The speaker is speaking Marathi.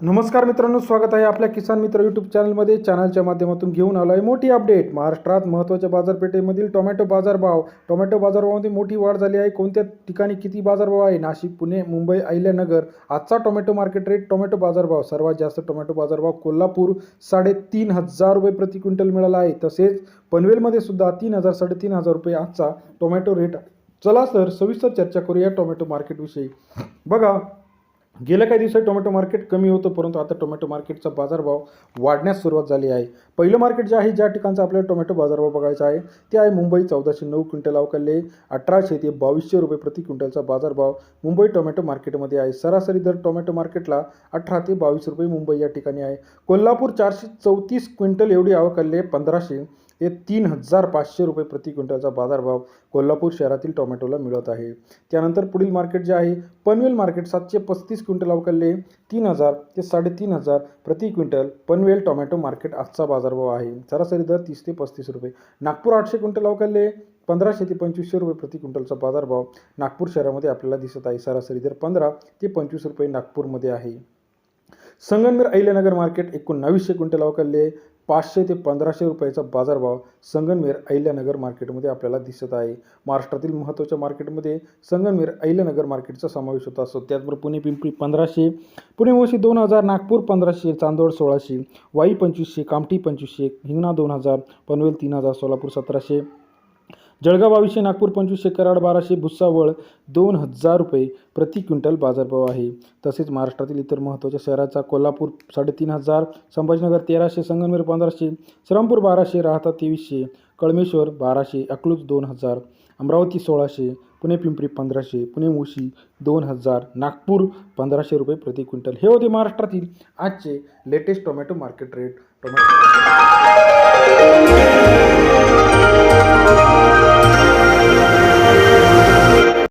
नमस्कार मित्रांनो स्वागत आहे आपल्या किसान मित्र यूट्यूब चॅनलमध्ये चॅनलच्या माध्यमातून घेऊन आलो आहे मोठी अपडेट महाराष्ट्रात महत्त्वाच्या बाजारपेठेमधील टोमॅटो बाजारभाव. टोमॅटो बाजारभावामध्ये मोठी वाढ झाली आहे. कोणत्या ठिकाणी किती बाजारभाव आहे? नाशिक पुणे मुंबई अहिल्यानगर. आजचा टोमॅटो मार्केट रेट टोमॅटो बाजारभाव. सर्वात जास्त टोमॅटो बाजारभाव कोल्हापूर साडेतीन हजार रुपये प्रति क्विंटल मिळाला आहे. तसेच पनवेलमध्ये सुद्धा तीन हजार साडेतीन हजार रुपये आजचा टोमॅटो रेट चला सर सविस्तर चर्चा करूया टोमॅटो मार्केटविषयी बघा गेल्या काही दिवसात टोमॅटो मार्केट कमी होतं परंतु आता टोमॅटो मार्केटचा बाजारभाव वाढण्यास सुरुवात झाली आहे. पहिलं मार्केट जे आहे ज्या ठिकाणचा आपल्याला टोमॅटो बाजारभाव बघायचा आहे ते आहे मुंबई चौदाशे नऊ क्विंटल अवकाले अठराशे ते बावीसशे रुपये प्रति क्विंटलचा बाजारभाव मुंबई टोमॅटो मार्केटमध्ये आहे. सरासरी दर टोमॅटो मार्केटला अठरा ते बावीस रुपये मुंबई या ठिकाणी आहे. कोल्हापूर चारशे चौतीस क्विंटल एवढी आवकाले पंधराशे ते तीन हजार पाचशे रुपये प्रति क्विंटलचा बाजारभाव कोल्हापूर शहरातील टोमॅटोला मिळत आहे. त्यानंतर पुढील मार्केट जे आहे पनवेल मार्केट सातशे पस्तीस क्विंटल अवकाले तीन हजार ते साडेतीन हजार प्रति क्विंटल पनवेल टोमॅटो मार्केट आजचा बाजारभाव आहे. सरासरी दर तीस ते पस्तीस रुपये. नागपूर आठशे क्विंटल अवकाले पंधराशे ते पंचवीसशे रुपये प्रति क्विंटलचा बाजारभाव नागपूर शहरामध्ये आपल्याला दिसत आहे. सरासरी दर पंधरा ते पंचवीस रुपये नागपूरमध्ये आहे. संगमनेर अहिल्यानगर मार्केट एकोणावीसशे क्विंटल अवकाले पाचशे ते पंधराशे रुपयाचा बाजारभाव संगमनेर अहिल्यानगर मार्केटमध्ये आपल्याला दिसत आहे. महाराष्ट्रातील महत्त्वाच्या मार्केटमध्ये संगमनेर अहिल्यानगर मार्केटचा समावेश होत. असतो त्याचबरोबर पुणे पिंपरी पंधराशे पुणे मोशी दोन हजार नागपूर पंधराशे चांदोड सोळाशे वाई पंचवीसशे कामठी पंचवीसशे हिंगणा दोन हजार पनवेल तीन हजार सोलापूर सतराशे जळगाव बावीसशे नागपूर पंचवीसशे कराड बाराशे भुसावळ दोन हजार रुपये प्रति क्विंटल बाजारभाव आहे. तसेच महाराष्ट्रातील इतर महत्त्वाच्या शहराचा कोल्हापूर साडेतीन हजार संभाजीनगर तेराशे संगमनेर पंधराशे श्रमपूर बाराशे राहता तेवीसशे कळमेश्वर बाराशे अकलूज दोन हजार अमरावती सोळाशे पुणे पिंपरी पंधराशे पुणे मुशी दोन हजार नागपूर पंधराशे रुपये प्रति क्विंटल. हे होते महाराष्ट्रातील आजचे latest tomato market rate tomato